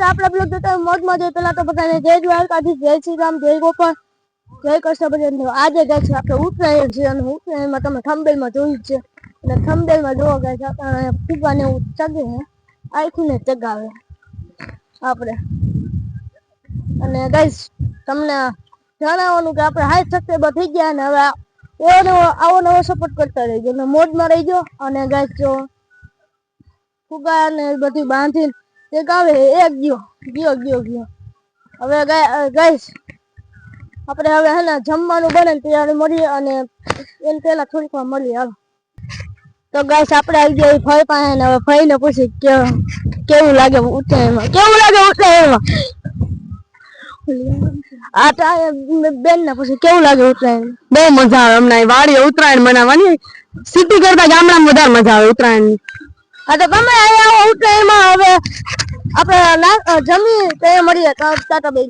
કે આપણા બ્લોગ જોતા મોજ મોજમાં પેલા તો બધાને જય દ્વારકાધીશ, જય શ્રી રામ જય ગોપાલ, જય કૃષ્ણ ભજન આજે ગયા છે આપણે ઉત્તરાયણ છે અને ઉત્તરાયણમાં તમે થંબેલમાં જોયું છે. અને થંબેલમાં જોવા ગાય છે આપણે ફુગાને એવું ચગે આખું ને ચગાવે આપણે. અને ગાઈસ તમને જણાવવાનું કે આપણે હાઈ સબસ્ક્રાઈબર થઈ ગયા અને હવે એવો આવો નવો સપોર્ટ કરતા રહીજો અને મોજમાં રહીજો. અને ગાઈસ જો ફુગા ને બધી બાંધીને એક આવે એક ગયો ગયો ગયો ગયો. હવે ગાઈસ આપણે હવે હે ને જમવાનું બને ત્યારે મળીએ અને એને પહેલા થોડીક વાર મળીએ, હાલો. તો ગાઈશ, આપણે આવી ગયા ફઈ પાસે ને હવે ફઈ ને પૂછી કે કેવું લાગે ઉત્તરાયણમાં? કેવું લાગે ઉત્તરાયણમાં? આ ટા- બેન ને પૂછી, કેવું લાગે ઉત્તરાયણ બહુ મજા આવે હમણાં વાડી ઉત્તરાયણ મનાવવાની સિટી કરતા ગામડામાં વધારે મજા આવે ઉત્તરાયણ હા તો તમે અહીંયા આવો ઉત્તરાયણમાં હવે આપણે ના- અ, જમી ત્યાં મળીએ તો ટાટા બે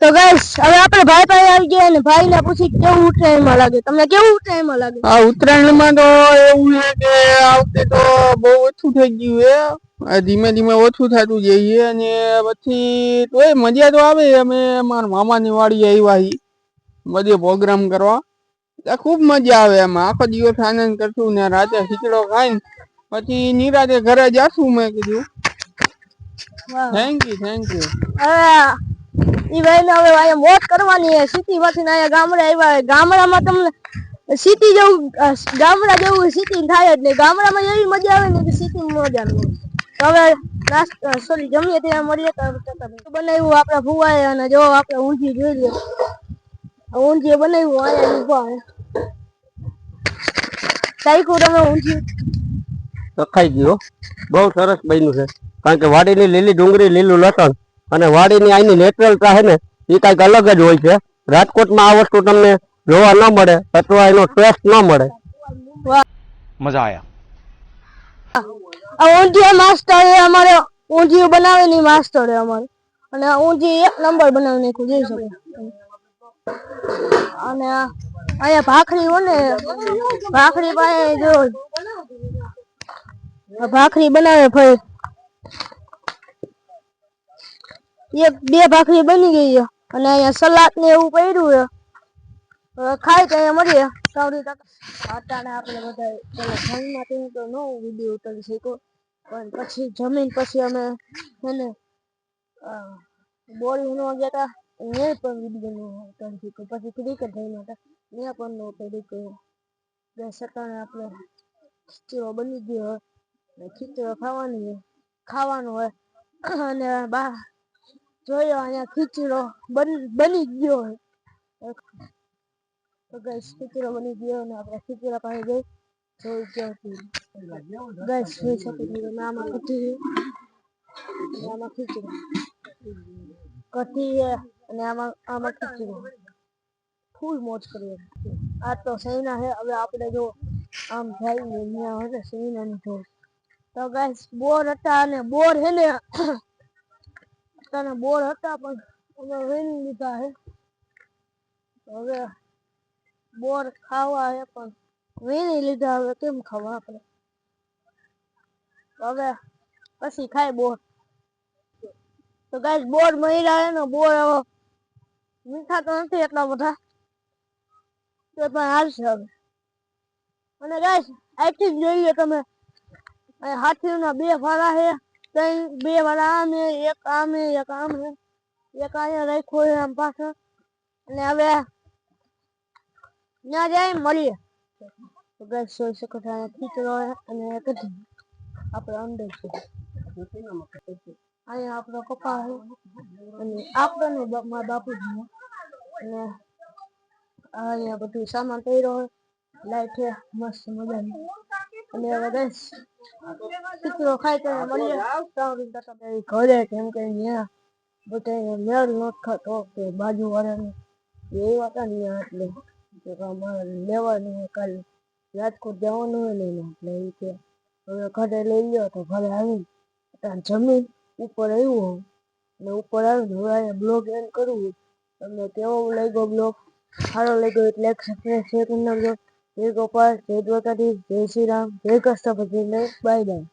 તો ગાઈસ હવે આપણે ભાઈ પાસે આવી ગયા ને ભાઈ ને પૂછી કેવું ઉત્તરાયણમાં લાગે. તમને કેવું ઉત્તરાયણમાં લાગે? આ ઉત્તરાયણમાં તો એવું છે કે આ વખતે તો બહુ ઓછું થઈ ગયું છે. આ ધીમે ધીમે ઓછું થતું જઈએ અને પછી તોય મજા તો આવે. અમે મારા મામાની વાડીએ આવ્યા છીએ. બધે પ્રોગ્રામ કરવા. ખૂબ મજા આવે એમાં. આખો દિવસ આનંદ કરશું ને રાતે ખીચડો ખાઈને પછી નિરાતે ઘરે જાશું મેં કીધું. થેન્ક યુ થેન્ક યુ ઈ ભાઈ ને હવે અહીંયા મોત કરવાની છે. સિટી માંથી અહીંયા ગામડે આવ્યા. ગામડામાં તમને સિટી જેવું ગામડા જેવું સિટી થાય જ નહીં. ગામડામાં એવી મજા આવે ને કે સિટી મજા નહીં હવે સોરી જમીએ ત્યાં મળીએ તો બનાવ્યું આપણા ભુવાએ અને જો આપણે ઊંધી જોઈ લે ઊંધિયું બનાવ્યું હોય એની સાઈકુ તમે ઊંધિયું? રખાઈ ગયો. બહુ સરસ બન્યું છે. કારણ કે વાડીની લીલી ડુંગળી લીલું લસણ અને વાડીની અહીંની નેચરલ છે ને એ કાંઈક અલગ જ હોય છે. રાજકોટમાં આ વસ્તુ તમને જોવા ન મળે અથવા એનો ટેસ્ટ ન મળે. મજા આયા. ઊંધિયા માસ્ટર એ અમારે ઊંધિયું બનાવેલી માસ્ટર અમારે. અને ઊંધિયું એક નંબર બનાવી નાખ્યું જોઈ શકો. અને અહીંયા ભાખરી હોય ભાખરી પાસે જો ભાખરી બનાવે ભાઈ. એક બે ભાખરી બની ગઈ અને અહીંયા સલાડ ને એવું પડ્યું છે. ખાય તો અહીંયા મળીએ. સાવરી અત્યારે આપણે બધા પેલા જમવાથી તો નો વીડિયો ઉતારી શક્યો. પણ પછી જમીન પછી અમે એને બોડી નો ગયા હતા ત્યાં પણ વીડિયો નો કારણ શક્યો પછી ક્રિકેટ થઈને હતા મેં પણ નો ઉતારી શક્યો બે સટાણે આપણે ખીચડો બની ગયો હોય ખીચડો ખાવાની, ખાવાનું હોય, અને બા જોયો અહીંયા ખીચડો બની બની ગયો હોય. તો ગઈશ ખીચડો બની ગયો ને આપણે ખીચડા પાસે ગઈ જોઈ ગયો ગઈશ જોઈ શકો આમાં અને આમાં ખીચડો છે. અને આમાં આમાં ખીચડો ફૂલ મોજ કરીએ આ તો સૈના છે. હવે આપણે જો આમ જાય અહીંયા હોય ને સૈનાની ઢોર તો ગાઈસ બોર હતા અને બોર છે ને તને બોર હતા પણ અમે વીણી લીધા છે. હવે બોર ખાવા હે પણ વીણી લીધા હવે કેમ ખાવા આપણે? હવે પછી ખાય બોર. તો ગાઈસ બોર મહિરા હે ને બોર હવે મીઠા તો નથી એટલા બધા. તો પણ હાલશે હવે. અને ગાઈસ, આથી જ જોઈએ તમે. હાથીના બે ફાળા છે. ત્રણ, બે વાળા આમ છે એક આમ છે એક આમ. છે એક અહીંયા રાખ્યો છે આમ પાછળ અને હવે ત્યાં જાય મળીએ. તો ગેસ જોઈ શકો છો અહીંયા ખીચડો અને કઢી આપણે અંદર છે. અહીંયા આપણો પપ્પા છે. અને આપડે ને બા- મારા બાપુજી છે. અને અહીંયા બધું સામાન પડ્યો હોય. લાઈટ છે, મસ્ત મજાની. અને હવે ગેસ ખીચડો ખાઈ તો મળીએ. સારું ટકા બે ઘરે કેમ કે અહીંયા બધા મેળ ન થતો કે બાજુ વાળાને એ હતા ને એટલે કે અમારે લેવાનું હોય કાલે. રાજકોટ જવાનું હોય ને એટલે એ કે હવે ઘરે લઈ લ્યો તો ઘરે આવી ત્યાં જમીન ઉપર આવ્યું ને ઉપર આવીને હવે અહીંયા બ્લોગ એન્ડ કરવું તમને કેવો લાગ્યો બ્લોગ સારો લાગ્યો એટલે એક સબસ્ક્રાઈબ શેર કરી નાખજો. જય ગોપાલ જય દ્વારકાધીશ, જય શ્રી રામ, જય ભજન બાય બાય